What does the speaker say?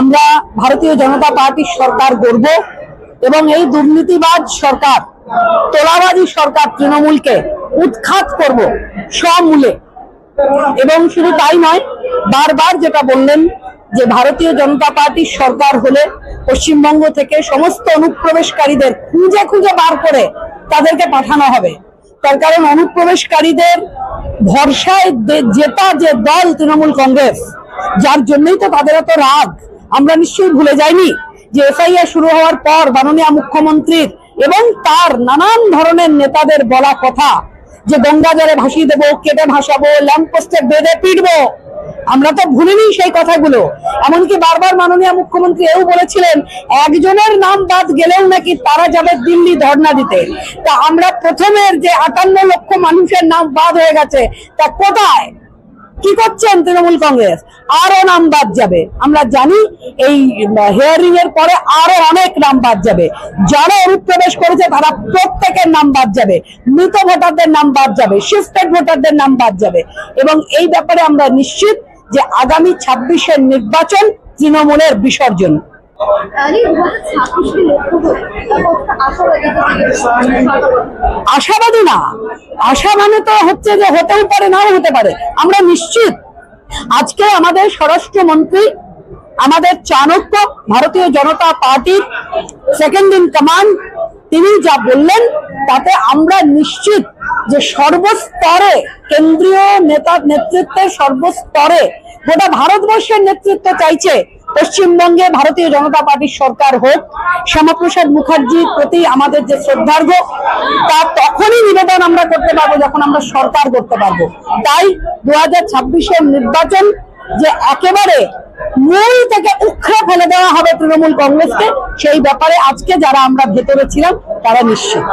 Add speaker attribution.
Speaker 1: আমরা ভারতীয় জনতা পার্টির সরকার গড়ব এবং এই দুর্নীতিবাজ সরকার, তোলাবাজি সরকার তৃণমূলকে উৎখাত করব সমূলে। এবং শুধু তাই নয়, বারবার যেটা বললেন যে ভারতীয় জনতা পার্টির সরকার হলে পশ্চিমবঙ্গ থেকে সমস্ত অনুপ্রবেশকারীদের খুঁজে খুঁজে বার করে তাদেরকে পাঠানো হবে। তার কারণ অনুপ্রবেশকারীদের ভরসায় জেতা যে দল তৃণমূল কংগ্রেস, যার জন্যই তো তাদের এত রাগ। আমরা নিশ্চয়ই ভুলে যাইনি যে এফআইআর শুরু হওয়ার পর মাননীয় মুখ্যমন্ত্রীর এবং তার নানান ধরনের নেতাদের বলা কথা যে গঙ্গা জলে ভাসিয়ে দেবো, কেটে ভাসাবো ল্যাম্পপোস্টে বেঁধে পিটবো। আমরা তো ভুলিনি সেই কথাগুলো। এমনকি বারবার মাননীয় মুখ্যমন্ত্রী এও বলেছিলেন, একজনের নাম বাদ গেলেও নাকি তারা যাবে দিল্লি ধর্ণা দিতে। তা আমরা প্রথমের যে আটান্ন লক্ষ মানুষের নাম বাদ হয়ে গেছে, তা কোথায়? কি করছেন তৃণমূল কংগ্রেস? আরও নাম বাদ যাবে। আমরা জানি এই হিয়ারিং এর পরে আরও অনেক নাম বাদ যাবে। যারা অনুপ্রবেশ করেছে, তারা প্রত্যেকের নাম বাদ যাবে। মৃত ভোটারদের নাম বাদ যাবে শিফটেড ভোটারদের নাম বাদ যাবে। এবং এই ব্যাপারে আমরা নিশ্চিত যে আগামী ছাব্বিশের নির্বাচন তৃণমূলের বিসর্জন।
Speaker 2: আশাবাদী
Speaker 1: না। আশা মানে তো হচ্ছে যে হতেও পারে, নাও হতে পারে। আমরা নিশ্চিত। আজকে আমাদের স্বরাষ্ট্রমন্ত্রী, আমাদের চাণক্য, ভারতীয় জনতা পার্টির সেকেন্ড ইন কমান্ড তিনি যা বললেন, তাতে আমরা নিশ্চিত যে সর্বস্তরে কেন্দ্রীয় নেতা নেতৃত্বের সর্বস্তরে গোটা ভারতবর্ষের নেতৃত্ব চাইছে পশ্চিমবঙ্গে ভারতীয় জনতা পার্টির সরকার হোক, শ্যামাপ্রসাদ মুখার্জির প্রতি আমাদের যে শ্রদ্ধার্ঘ তা তখনই নিবেদন আমরা করতে পারব যখন আমরা সরকার করতে পারব। তাই দু হাজার নির্বাচন যে একেবারে মূল থেকে উখড়ে ফেলে দেওয়া হবে তৃণমূল কংগ্রেসকে, সেই ব্যাপারে আজকে যারা আমরা ভেতরে ছিলাম, তারা নিশ্চিত।